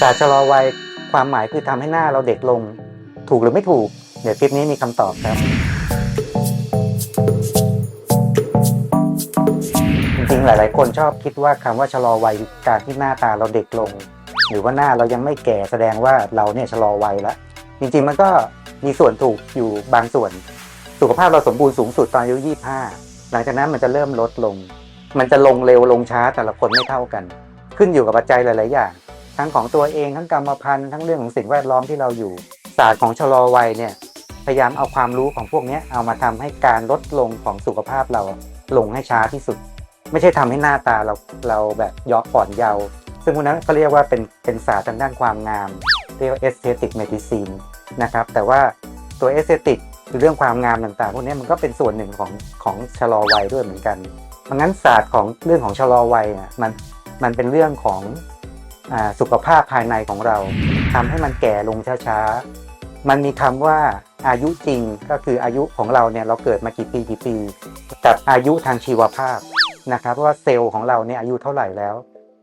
ศาสตร์ชะลอวัยความหมายคือทำให้หน้าเราเด็กลง ถูกหรือไม่ถูก เดี๋ยวคลิปนี้มีคำตอบครับ จริงๆ หลายๆ คนชอบคิดว่าคำว่าชะลอวัยการที่หน้าตาเราเด็กลง หรือว่าหน้าเรายังไม่แก่แสดงว่าเราเนี่ยชะลอวัยแล้วจริงๆ มันก็มีส่วนถูกอยู่บางส่วน สุขภาพเราสมบูรณ์สูงสุดตอนอายุ25หลังจากนั้นมันจะเริ่มลดลง มันจะลงเร็วลงช้าแต่ละคนไม่เท่ากัน ขึ้นอยู่กับปัจจัยหลาย ๆ อย่าง ทั้งของตัวเองทั้งกรรมพันธุ์ทั้งเรื่องของสิ่งแวดล้อมที่เราอยู่ ศาสตร์ของชะลอวัยเนี่ยพยายามเอาความรู้ของพวกนี้เอามาทำให้การลดลงของสุขภาพเราลงให้ช้าที่สุด ไม่ใช่ทำให้หน้าตาเราเราแบบย้อนอ่อนเยาว์ซึ่งพวกนั้นเขาเรียกว่าเป็นเป็นศาสตร์ทางด้านความงาม เรียกว่า aesthetic medicine นะครับแต่ว่าตัว aesthetic คือเรื่องความงามต่างๆ พวกนี้มันก็เป็นส่วนหนึ่งของของชะลอวัยด้วยเหมือนกันเพราะงั้นศาสตร์ของเรื่องของชะลอวัยอะมันมันเป็นเรื่องของ สุขภาพภายในของเราทำให้มันแก่ลงช้าๆ มันมีคำว่าอายุจริงก็คืออายุของเราเนี่ยเราเกิดมากี่ปีกี่ปี กับอายุทางชีวภาพนะครับเพราะว่าเซลล์ของเราเนี่ยอายุเท่าไหร่แล้ว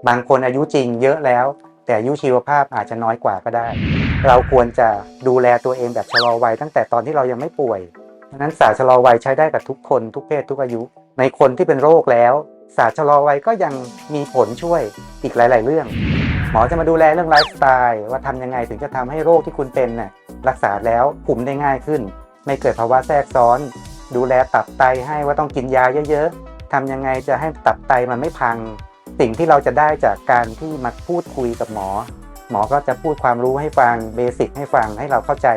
บางคนอายุจริงเยอะแล้ว แต่อายุชีวภาพอาจจะน้อยกว่าก็ได้ เราควรจะดูแลตัวเองแบบชะลอวัยตั้งแต่ตอนที่เรายังไม่ป่วยดังนั้นศาสตร์ชะลอวัยใช้ได้กับทุกคนทุกเพศทุกอายุ ในคนที่เป็นโรคแล้วศาสตร์ชะลอวัยก็ยังมีผลช่วยอีกหลาย ๆ เรื่อง หมอจะมาดูแลเรื่องไลฟ์สไตล์ว่าทำยังไงถึงจะทำให้โรคที่คุณเป็นน่ะรักษาแล้วคุมได้ง่ายขึ้น ไม่เกิดภาวะแทรกซ้อน ดูแลตับไตให้ว่าต้องกินยาเยอะๆทำยังไงจะให้ตับไตมันไม่พัง สิ่งที่เราจะได้จากการที่มาพูดคุยกับหมอ หมอก็จะพูดความรู้ให้ฟังเบสิกให้ฟังให้เราเข้าใจ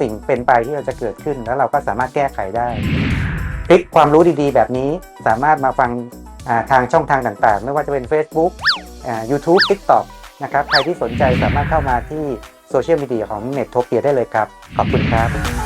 สิ่งเป็นไปที่เราจะเกิดขึ้น แล้วเราก็สามารถแก้ไขได้คลิปความรู้ดีๆ แบบนี้สามารถมาฟังทางช่องทางต่างๆ ไม่ว่าจะเป็น Facebook YouTube TikTok นะครับใครที่สนใจสามารถเข้ามาที่โซเชียลมีเดียของเน็ตโทเปียได้เลยครับ ขอบคุณครับ